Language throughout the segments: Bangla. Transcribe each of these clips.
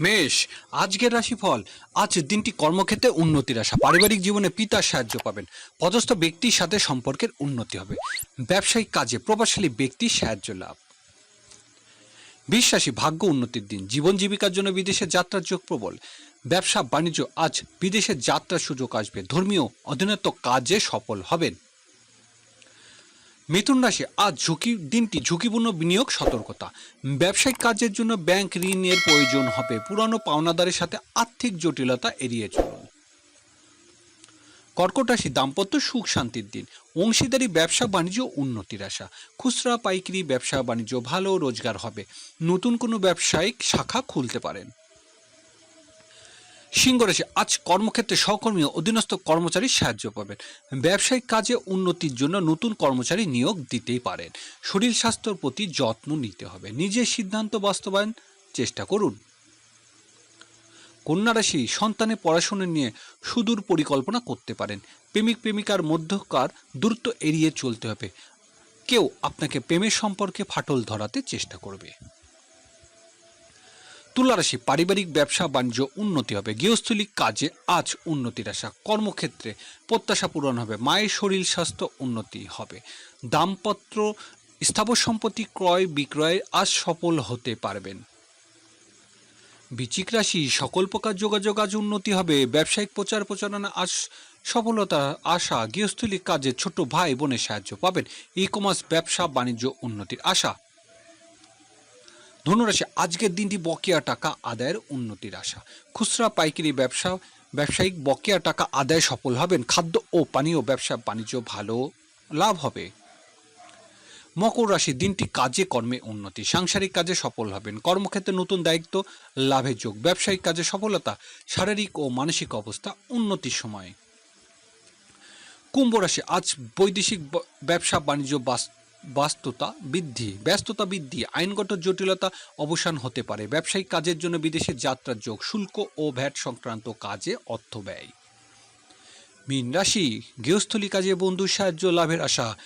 মেষ, আজকের রাশিফল। আজ দিনটি কর্মক্ষেত্রে উন্নতির আশা। পারিবারিক জীবনে পিতার সাহায্য পাবেন। পদস্থ ব্যক্তির সাথে সম্পর্কের উন্নতি হবে। ব্যবসায়িক কাজে প্রভাবশালী ব্যক্তির সাহায্য লাভ। বিশ্বাসী ভাগ্য উন্নতির দিন। জীবন জীবিকার জন্য বিদেশে যাত্রার যোগ প্রবল। ব্যবসা, বাণিজ্য, আজ বিদেশে যাত্রার সুযোগ আসবে। ধর্মীয় অধীনত কাজে সফল হবেন। মিথুন রাশি আজ ঝুঁকি, দিনটি ঝুঁকিপূর্ণ বিনিয়োগ, সতর্কতা। ব্যবসায়িক কাজের জন্য ব্যাংক ঋণের প্রয়োজন হবে। পুরানো পাওনাদারের সাথে আর্থিক জটিলতা এড়িয়ে চলুন। কর্কট রাশি দাম্পত্য সুখ শান্তির দিন। অংশীদারি, ব্যবসা, বাণিজ্য, উন্নতির আশা। খুচরা, পাইকারি, ব্যবসা, বাণিজ্য ভালো, রোজগার হবে। নতুন কোনো ব্যবসায়িক শাখা খুলতে পারেন। সিংহ রাশি আজ কর্মক্ষেত্রে সহকর্মী ও অধীনস্থ কর্মচারী সাহায্য পাবেন। ব্যবসায়িক কাজে উন্নতির জন্য নতুন কর্মচারী নিয়োগ দিতেই পারেন। শরীর স্বাস্থ্যের প্রতি যত্ন নিতে হবে। নিজের সিদ্ধান্ত বাস্তবায়ন চেষ্টা করুন। কন্যা রাশি সন্তানের পড়াশোনা নিয়ে সুদূর পরিকল্পনা করতে পারেন। প্রেমিক প্রেমিকার মধ্যকার দূরত্ব এড়িয়ে চলতে হবে। কেউ আপনাকে প্রেমের সম্পর্কে ফাটল ধরাতে চেষ্টা করবে। তুলা রাশি পারিবারিক ব্যবসা, বাণিজ্য, উন্নতি হবে। গৃহস্থলী কাজে আজ উন্নতির আশা। কর্মক্ষেত্রে প্রত্যাশা পূরণ হবে। মায়ের শরীর স্বাস্থ্য উন্নতি হবে। দামপত্র স্থাবর সম্পত্তি ক্রয়, বিক্রয়ে আজ সফল হতে পারবেন। বিচিক রাশি, সকল প্রকার যোগাযোগ আজ উন্নতি হবে। ব্যবসায়িক প্রচার প্রচারণা আজ সফলতা, আশা। গৃহস্থলী কাজে ছোট ভাই বোনের সাহায্য পাবেন। ই কমার্স ব্যবসা, বাণিজ্য উন্নতির আশা। ধনুরাশি আজকের দিনটি বকেয়া টাকা আদায়ের উন্নতির আশা। খুচরা, পাইকারি ব্যবসা, ব্যবসায়িক বকেয়া টাকা আদায় সফল হবেন। খাদ্য ও পানীয় ব্যবসা বাণিজ্য ভালো লাভ হবে। মকর রাশি দিনটি কাজে, কর্মে উন্নতি। সাংসারিক কাজে সফল হবেন। কর্মক্ষেত্রে নতুন দায়িত্ব লাভের যোগ। ব্যবসায়িক কাজে সফলতা, শারীরিক ও মানসিক অবস্থা উন্নতির সময়। কুম্ভ রাশি, আজ বৈদেশিক ব্যবসা বাণিজ্য বাস্ততা বৃদ্ধি। ব্যস্ততা বৃদ্ধি, আইনগত জটিলতা অবসান হতে পারে। ব্যবসায়িক কাজের জন্য বিদেশে যাত্রার যোগ শুল্ক ও ভ্যাট সংক্রান্ত কাজে অর্থ ব্যয়। মীন রাশি, গৃহস্থলী কাজে বন্ধুর সাহায্য, লাভের আশা।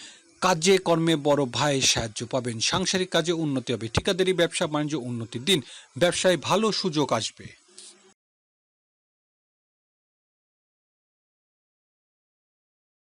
কাজে, কর্মে বড় ভাইয়ের সাহায্য পাবেন। সাংসারিক কাজে উন্নতি হবে। ঠিকাদারি, ব্যবসা, বাণিজ্য উন্নতির দিন। ব্যবসায় ভালো সুযোগ আসবে।